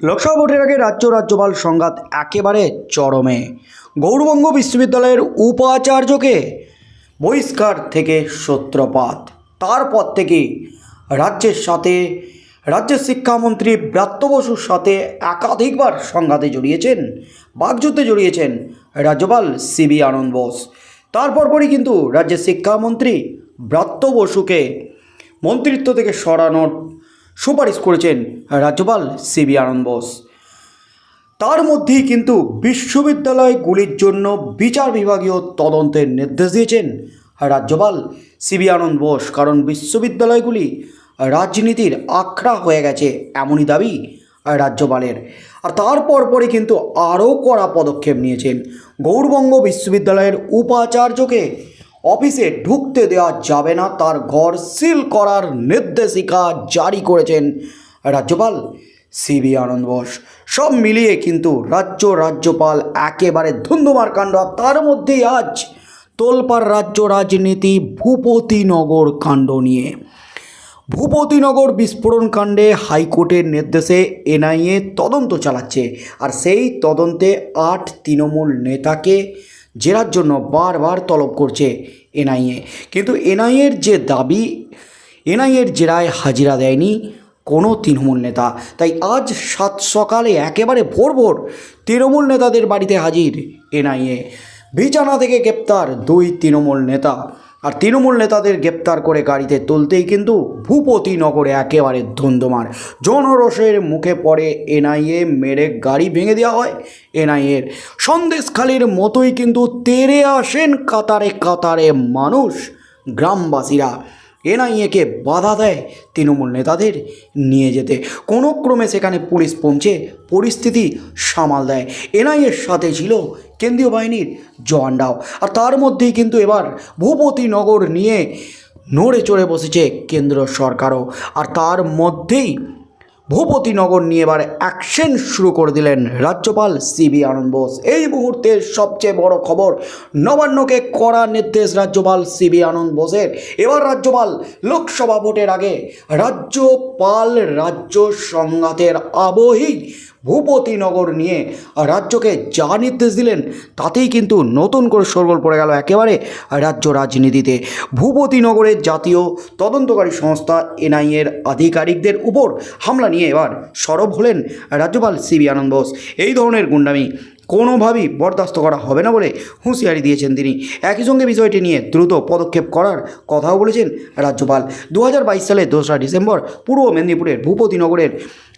লোকসভা ভোটের আগে রাজ্য রাজ্যপাল সংঘাত একেবারে চরমে। গৌরবঙ্গ বিশ্ববিদ্যালয়ের উপাচার্যকে বহিষ্কার থেকে সূত্রপাত। তারপর থেকে রাজ্যের সাথে রাজ্যের শিক্ষামন্ত্রী ব্রাত্য বসুর সাথে একাধিকবার সংঘাতে জড়িয়েছেন বাগযুদ্ধে জড়িয়েছেন রাজ্যপাল সিবি আনন্দ বোস। তারপর পরই কিন্তু রাজ্যের শিক্ষামন্ত্রী ব্রাত্য বসুকে মন্ত্রিত্ব থেকে সরানোর সুপারিশ করেছেন রাজ্যপাল সিবি আনন্দ বোস। তার মধ্যেই কিন্তু বিশ্ববিদ্যালয়গুলির জন্য বিচার বিভাগীয় তদন্তের নির্দেশ দিয়েছেন রাজ্যপাল সিবি আনন্দ বোস, কারণ বিশ্ববিদ্যালয়গুলি রাজনীতির আখড়া হয়ে গেছে এমনই দাবি রাজ্যপালের। আর তারপর পরে কিন্তু আরও কড়া পদক্ষেপ নিয়েছেন। গৌরবঙ্গ বিশ্ববিদ্যালয়ের উপাচার্যকে অফিসে ঢুকতে দেওয়া যাবে না, তার ঘর সিল করার নির্দেশিকা জারি করেছেন রাজ্যপাল সিবি আনন্দ বোস। সব মিলিয়ে কিন্তু রাজ্য রাজ্যপাল একেবারে ধুন্ধুমার কাণ্ড তার মধ্যেই আজ তোলপাড় রাজ্য রাজনীতি ভূপতিনগর কাণ্ড নিয়ে। ভূপতিনগর বিস্ফোরণ কাণ্ডে হাইকোর্টের নির্দেশে এনআইএ তদন্ত চালাচ্ছে, আর সেই তদন্তে আট তৃণমূল নেতাকে জেরার জন্য বারবার তলব করছে এনআইএ। কিন্তু এনআইএর যে দাবি, এনআইএর জেরায় হাজিরা দেয়নি কোনো তৃণমূল নেতা। তাই আজ সাত সকালে একেবারে ভোর ভোর তৃণমূল নেতাদের বাড়িতে হাজির এনআইএ। বিছানা থেকে গ্রেপ্তার দুই তৃণমূল নেতা। আর তৃণমূল নেতাদের গ্রেপ্তার করে গাড়িতে তুলতেই কিন্তু ভূপতিনগরে একেবারে ধুন্ধুমার জনরসের মুখে পড়ে এনআইএ মেরে গাড়ি ভেঙে দেওয়া হয়। এনআইএর সন্দেশখালির মতোই কিন্তু তেরে আসেন কাতারে কাতারে মানুষ, গ্রামবাসীরা। এনআইএকে বাধা দেয় তৃণমূল নেতাদের নিয়ে যেতে। কোনো ক্রমে সেখানে পুলিশ পৌঁছে পরিস্থিতি সামাল দেয়। এনআইএর সাথে ছিল কেন্দ্রীয় বাহিনীর জওয়ানরাও আর তার মধ্যেই কিন্তু এবার ভূপতি নগর নিয়ে নড়ে চড়ে বসেছে কেন্দ্র সরকারও। আর তার মধ্যেই ভূপতিনগর নিয়ে এবার অ্যাকশন শুরু করে দিলেন রাজ্যপাল সিবি আনন্দ বোস। এই মুহূর্তের সবচেয়ে বড় খবর, নবান্নকে কড়া নির্দেশ রাজ্যপাল সিবি আনন্দ বোসের। এবার রাজ্যপাল লোকসভা ভোটের আগে রাজ্যপাল রাজ্য সংঘাতের আবহেই ভূপতিনগর নিয়ে রাজ্যকে যা নির্দেশ দিলেন, তাতেই কিন্তু নতুন করে সরগোল পড়ে গেল একেবারে রাজ্য রাজনীতিতে। ভূপতিনগরের জাতীয় তদন্তকারী সংস্থা এনআইএর আধিকারিকদের উপর হামলা নিয়ে এবার সরব হলেন রাজ্যপাল সিবি আনন্দ বোস। এই ধরনের গুন্ডামি কোনোভাবেই বরদাস্ত করা হবে না বলে হুঁশিয়ারি দিয়েছেন তিনি। একই সঙ্গে বিষয়টি নিয়ে দ্রুত পদক্ষেপ করার কথাও বলেছেন রাজ্যপাল। দু হাজার বাইশ সালে দোসরা ডিসেম্বর পূর্ব মেদিনীপুরের ভূপতিনগরের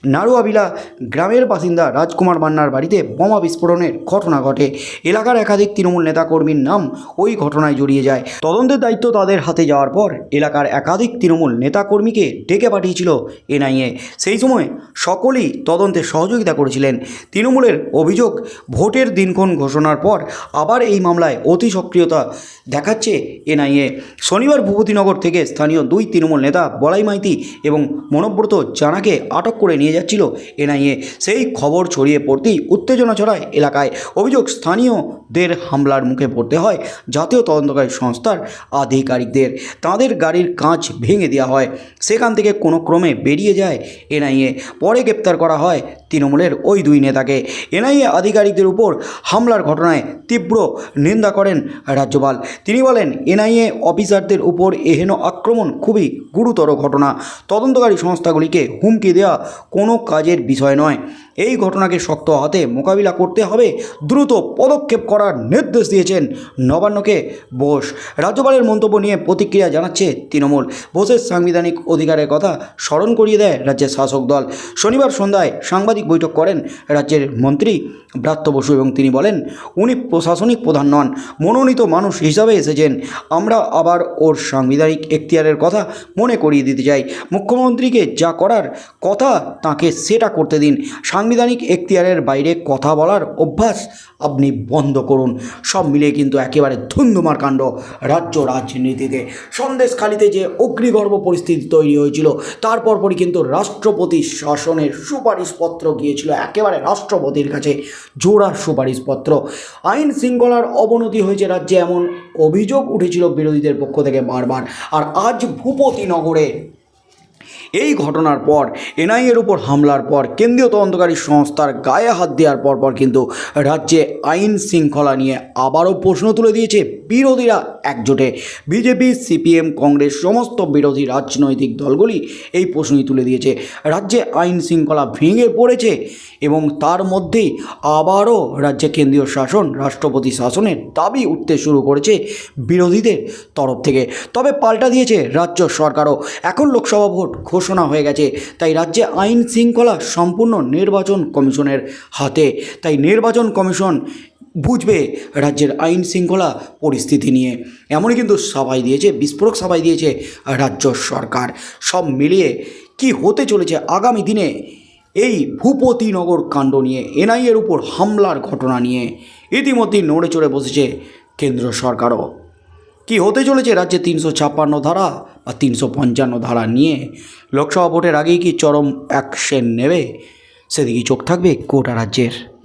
নাড়ুয়াবিলা গ্রামের বাসিন্দা রাজকুমার মান্নার বাড়িতে বোমা বিস্ফোরণের ঘটনা ঘটে। এলাকার একাধিক তৃণমূল নেতাকর্মীর নাম ওই ঘটনায় জড়িয়ে যায়। তদন্তের দায়িত্ব তাদের হাতে যাওয়ার পর এলাকার একাধিক তৃণমূল নেতাকর্মীকে ডেকে পাঠিয়েছিল এনআইএ। সেই সময় সকলেই তদন্তে সহযোগিতা করেছিলেন। তৃণমূলের অভিযোগ, ভোটের দিনক্ষণ ঘোষণার পর আবার এই মামলায় অতি সক্রিয়তা দেখাচ্ছে এনআইএ। শনিবার ভূপতিনগর থেকে স্থানীয় দুই তৃণমূল নেতা বলাই মাইতি এবং মনোব্রত জানাকে আটক করে নিয়ে যাচ্ছিল এনআইএ। সেই খবর ছড়িয়ে পড়তেই উত্তেজনা ছড়ায় এলাকায়। অভিযোগ, স্থানীয়দের হামলার মুখে পড়তে হয় জাতীয় তদন্তকারী সংস্থার আধিকারিকদের। তাদের গাড়ির কাঁচ ভেঙে দেওয়া হয়। সেখান থেকে কোনো ক্রমে বেরিয়ে যায় এনআইএ। পরে গ্রেপ্তার করা হয় তৃণমূলের ওই দুই নেতাকে। এনআইএ আধিকারিকদের উপর হামলার ঘটনায় তীব্র নিন্দা করেন রাজ্যপাল। তিনি বলেন, এনআইএ অফিসারদের উপর এহেন আক্রমণ খুবই গুরুতর ঘটনা। তদন্তকারী সংস্থাগুলিকে হুমকি দেওয়া কোনো কাজের বিষয় নয়। এই ঘটনাকে শক্ত হাতে মোকাবিলা করতে হবে। দ্রুত পদক্ষেপ করার নির্দেশ দিয়েছেন নবান্নকে বোস। রাজ্যপালের মন্তব্য নিয়ে প্রতিক্রিয়া জানাচ্ছে তৃণমূল। বোসের সাংবিধানিক অধিকারের কথা স্মরণ করিয়ে দেয় রাজ্যের শাসক দল। শনিবার সন্ধ্যায় সাংবাদিক বৈঠক করেন রাজ্যের মন্ত্রী ব্রাত্য বসু এবং তিনি বলেন, উনি প্রশাসনিক প্রধান নন, মনোনীত মানুষ হিসাবে এসেছেন। আমরা আবার ওর সাংবিধানিক এখতিয়ারের কথা মনে করিয়ে দিতে চাই। মুখ্যমন্ত্রীকে যা করার কথা তাকে সেটা করতে দিন। সাংবিধানিক এখতিয়ারের বাইরে কথা বলার অভ্যাস আপনি বন্ধ করুন। সব মিলিয়ে কিন্তু একেবারে ধুন্ধুমার কাণ্ড রাজ্য রাজনীতিতে। সন্দেশখালিতে যে অগ্নিগর্ভ পরিস্থিতি তৈরি হয়েছিল তারপর পরই কিন্তু রাষ্ট্রপতি শাসনের সুপারিশপত্র গিয়েছিল, একেবারে রাষ্ট্রপতির কাছে জোড়া সুপারিশপত্র। আইন শৃঙ্খলার অবনতি হয়েছে রাজ্যে এমন অভিযোগ উঠেছিল বিরোধীদের পক্ষ থেকে বারবার। আর আজ ভূপতিনগরে এই ঘটনার পর, এনআইএর উপর হামলার পর, কেন্দ্রীয় তদন্তকারী সংস্থার গায়ে হাত দেওয়ার পর পর কিন্তু রাজ্যে আইন শৃঙ্খলা নিয়ে আবারও প্রশ্ন তুলে দিয়েছে বিরোধীরা একজোটে। বিজেপি, সিপিএম, কংগ্রেস সমস্ত বিরোধী রাজনৈতিক দলগুলি এই প্রশ্নই তুলে দিয়েছে। রাজ্যে আইন শৃঙ্খলা ভেঙে পড়েছে এবং তার মধ্যেই আবারও রাজ্যে কেন্দ্রীয় শাসন, রাষ্ট্রপতি শাসনের দাবি উঠতে শুরু করেছে বিরোধীদের তরফ থেকে। তবে পাল্টা দিয়েছে রাজ্য সরকারও। এখন লোকসভা ভোট ঘোষণা হয়ে গেছে। তাই রাজ্যে আইন শৃঙ্খলা সম্পূর্ণ নির্বাচন কমিশনের হাতে। তাই নির্বাচন কমিশন বুঝবে রাজ্যের আইন শৃঙ্খলা পরিস্থিতি নিয়ে। এমনই কিন্তু সবাই দিয়েছে, বিস্ফোরক সবাই দিয়েছে রাজ্য সরকার। সব মিলিয়ে কি হতে চলেছে আগামী দিনে? এই ভূপতিনগর কাণ্ড নিয়ে, এনআইএর উপর হামলার ঘটনা নিয়ে ইতিমধ্যেই নড়ে চড়ে বসেছে কেন্দ্র সরকারও। কি হতে চলেছে রাজ্যে তিনশো ছাপ্পান্ন ধারা বা তিনশো পঞ্চান্ন ধারা নিয়ে? লোকসভা ভোটের আগেই কি চরম অ্যাকশন নেবে? সেদিকেই চোখ থাকবে গোটা রাজ্যের।